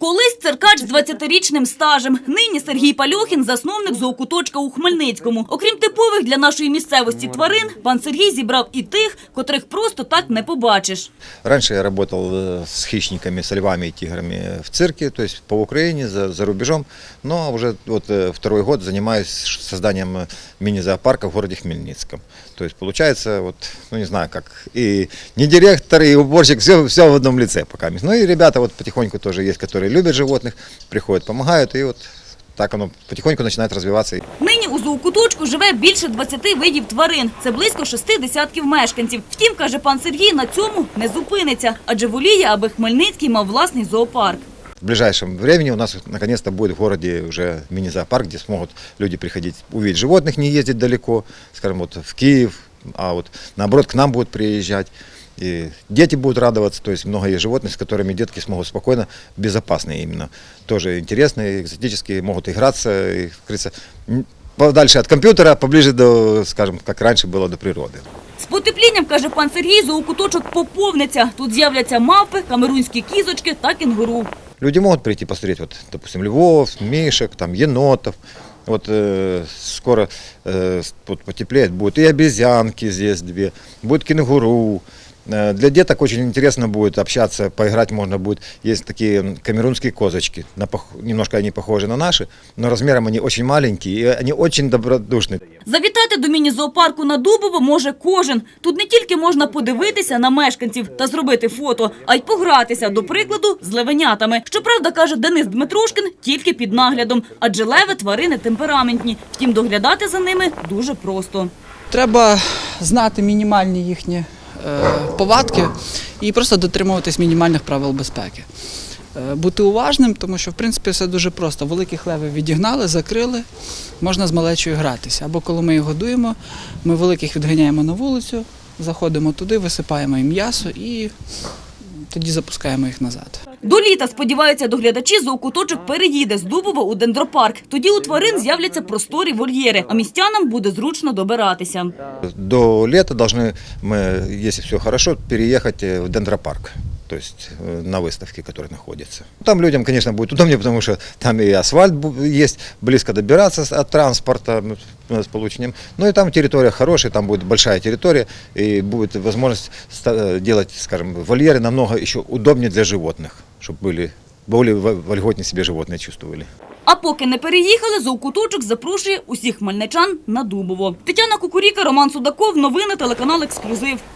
Колись циркач з 20-річним стажем. Нині Сергій Пальохін – засновник зоокуточка у Хмельницькому. Окрім типових для нашої місцевості тварин, пан Сергій зібрав і тих, котрих просто так не побачиш. Раньше я работал э, с хищниками, с львами и тиграми в цирке, то есть по Украине, за, за рубежом. Но уже вот э, второй год занимаюсь ш- созданием э, мини-зоопарка в городе Хмельницком. То есть получается, вот, ну не знаю, как и не директор, и уборщик, все, все в одном лице пока. Ну и ребята вот потихоньку тоже есть, которые любят животных, приходят, помогают, и вот так оно потихоньку начинает развиваться. Нині у зоокуточку живе більше 20 видів тварин. Це близько шести десятків мешканців. Втім, каже пан Сергій, на цьому не зупиниться, адже воліє, аби Хмельницький мав власний зоопарк. В ближайшем времени у нас наконец-то будет в городе уже мини-зоопарк, где смогут люди приходить, увидеть животных, не ездить далеко, скажем, вот в Киев, а вот наоборот к нам будут приезжать. И дети будут радоваться, то есть много есть животных, с которыми детки смогут спокойно, безопасные именно, тоже интересные, экзотические, могут играться, и, как говорится, м, подальше от компьютера, поближе до, скажем, как раньше было, до природы. З потеплінням, каже пан Сергій, зоокуточок поповниться. Тут з'являться мавпи, камерунські кізочки та кінгуру. Люди могут прийти посмотреть, вот, допустим, львов, мишек, там, енотов. Вот э, скоро э, потеплеет, будет и обезьянки здесь две, будет кенгуру. Э, Для деток очень интересно будет общаться, поиграть можно будет. Есть такие камерунские козочки, на пох- немножко они похожи на наши, но размером они очень маленькие и они очень добродушные. Завітати до міні-зоопарку на Дубово може кожен. Тут не тільки можна подивитися на мешканців та зробити фото, а й погратися, до прикладу, з левенятами. Щоправда, каже Денис Дмитрушкин, тільки під наглядом, адже леви тварини темпераментні. Втім, доглядати за ними дуже просто. Треба знати мінімальні їхні повадки і просто дотримуватись мінімальних правил безпеки. Е, бути уважним, тому що в принципі все дуже просто. Великих левів відігнали, закрили, можна з малечою гратися. Або коли ми їх годуємо, ми великих відганяємо на вулицю, заходимо туди, висипаємо їм м'ясо і тоді запускаємо їх назад. До літа, сподіваються доглядачі, зоокуточок переїде з Дубова у дендропарк. Тоді у тварин з'являться просторі вольєри, а містянам буде зручно добиратися. До лета должны мы, если все хорошо, переехать э, в дендропарк. То есть э, на выставке, которая находится. Там людям, конечно, будет удобнее, потому что там и асфальт бу- есть, близко добираться с- от транспорта ну, с получением. Ну и там территория хорошая, там будет большая территория, и будет возможность ста- э, делать, скажем, вольеры намного еще удобнее для животных, чтобы были более во- вольготнее себе животные чувствовали. А поки не переїхали, зоокуточок запрошує усіх хмельничан на Дубово. Тетяна Кукуріка, Роман Судаков, новини телеканал «Ексклюзив».